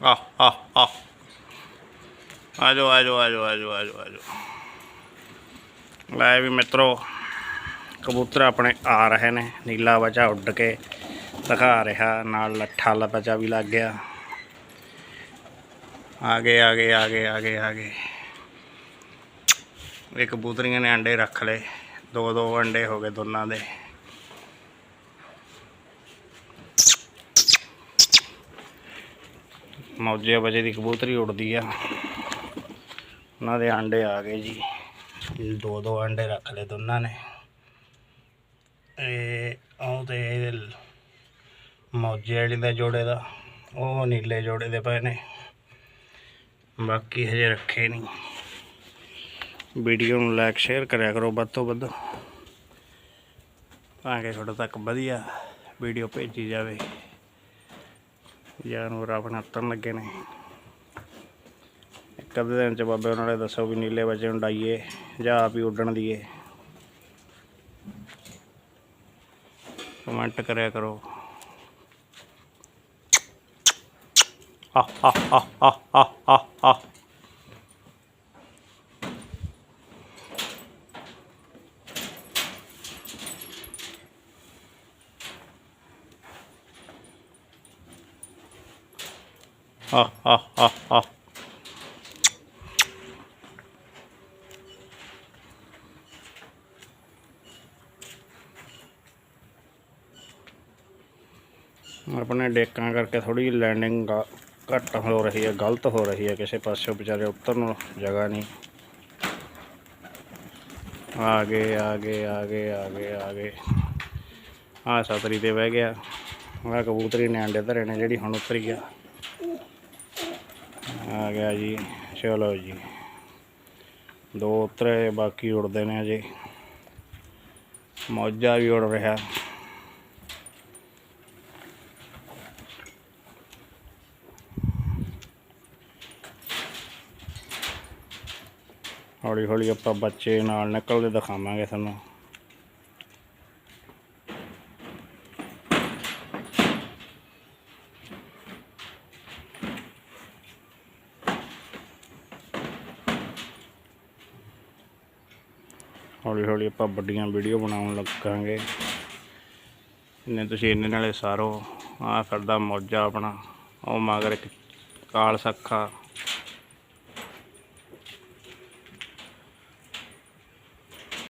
ਆਹ ਆਹ ਆਹ ਆ ਜਾਓ ਆ ਜਾਓ ਆ ਜਾਓ ਆ ਜਾਓ ਆ ਜਾਓ ਆ ਜਾਓ ਲੈ ਵੀ ਮਿੱਤਰੋ ਕਬੂਤਰ ਆਪਣੇ ਆ ਰਹੇ ਨੇ ਨੀਲਾ ਬਚਾ ਉੱਡ ਕੇ ਦਿਖਾ ਰਿਹਾ ਨਾਲ ਲੱਠਾ ਲਪਚਾ ਵੀ ਲੱਗ ਗਿਆ ਆ ਗਏ ਆ ਗਏ ਆ ਗਏ ਆ ਗਏ ਆ ਗਏ ਇਹ ਕਬੂਤਰੀਆਂ ਨੇ ਅੰਡੇ ਰੱਖ ਲਏ। ਦੋ ਦੋ ਅੰਡੇ ਹੋ ਗਏ ਦੋਨਾਂ ਦੇ। ਮੌਜੇ ਵਜੇ ਦੀ ਕਬੂਤਰੀ ਉੱਡਦੀ ਆ। ਉਹਨਾਂ ਦੇ ਅੰਡੇ ਆ ਗਏ ਜੀ। ਦੋ ਦੋ ਅੰਡੇ ਰੱਖ ਲਏ ਦੋਨਾਂ ਨੇ। ਇਹ ਉਹ ਤੇ ਮੌਜੇ ਵਾਲੀ ਦਾ ਜੋੜੇ ਦਾ, ਉਹ ਨੀਲੇ ਜੋੜੇ ਦੇ ਪਏ ਨੇ। ਬਾਕੀ ਹਜੇ ਰੱਖੇ ਨਹੀਂ। ਵੀਡੀਓ ਨੂੰ ਲਾਈਕ ਸ਼ੇਅਰ ਕਰਿਆ ਕਰੋ ਵੱਧ ਤੋਂ ਵੱਧ। ਤਾਂ ਕਿ ਤੁਹਾਡੇ ਤੱਕ ਵਧੀਆ ਵੀਡੀਓ ਭੇਜੀ ਜਾਵੇ। ਜਾਨਵਰ ਆਪਣਾ ਉਤਰਨ ਲੱਗੇ ਨੇ। ਇੱਕ ਅੱਧੇ ਦਿਨ ਚ ਬਾਬੇ ਉਹਨਾਂ ਨੇ ਦੱਸੋ ਵੀ ਨੀਲੇ ਬੱਚੇ ਨੂੰ ਡਾਈਏ ਜਾਂ ਆਪ ਹੀ ਉੱਡਣ ਦੀਏ। ਕਮੈਂਟ ਕਰਿਆ ਕਰੋ। ਆਹ ਆਹ ਆਹ ਆਹ ਆਹ ਆਹ। ਆ ਆ ਆ ਆ ਆਪਣੇ ਡੇਕਾਂ ਕਰਕੇ ਥੋੜੀ ਲੈਂਡਿੰਗ ਘੱਟ ਹੋ ਰਹੀ ਹੈ, ਗਲਤ ਹੋ ਰਹੀ ਹੈ, ਕਿਸੇ ਪਾਸੇ ਵਿਚਾਰੇ ਉਤਰਨ ਨੂੰ ਜਗ੍ਹਾ ਨਹੀਂ। ਆਗੇ ਆਗੇ ਆਗੇ ਆਗੇ ਆਗੇ ਆ ਸਤਰੀ ਤੇ ਬਹਿ ਗਿਆ। ਆ ਕਬੂਤਰੀ ਨੇ ਅੰਡੇ ਧਰੇ ਨੇ, ਜਿਹੜੀ ਹੁਣ ਉਤਰੀ ਆ। ਆ ਗਿਆ ਜੀ, ਚਲੋ ਜੀ। ਦੋ ਉਤਰੇ, ਬਾਕੀ ਉੜਦੇ ਨੇ ਅਜੇ। ਮੌਜਾ ਵੀ ਉੜ ਰਿਹਾ। ਹੌਲੀ ਹੌਲੀ ਆਪਾਂ ਬੱਚੇ ਨਾਲ ਨਿਕਲਦੇ ਦਿਖਾਵਾਂਗੇ ਤੁਹਾਨੂੰ। ਹੌਲੀ ਹੌਲੀ ਆਪਾਂ ਵੱਡੀਆਂ ਵੀਡੀਓ ਬਣਾਉਣ ਲੱਗਾਂਗੇ। ਇੰਨੇ ਤੁਸੀਂ ਇੰਨੇ ਨਾਲੇ ਸਾਰੋ ਆ ਫਿਰਦਾ ਮੌਜਾ ਆਪਣਾ। ਉਹ ਮਗਰ ਇੱਕ ਕਾਲ ਸੱਖਾ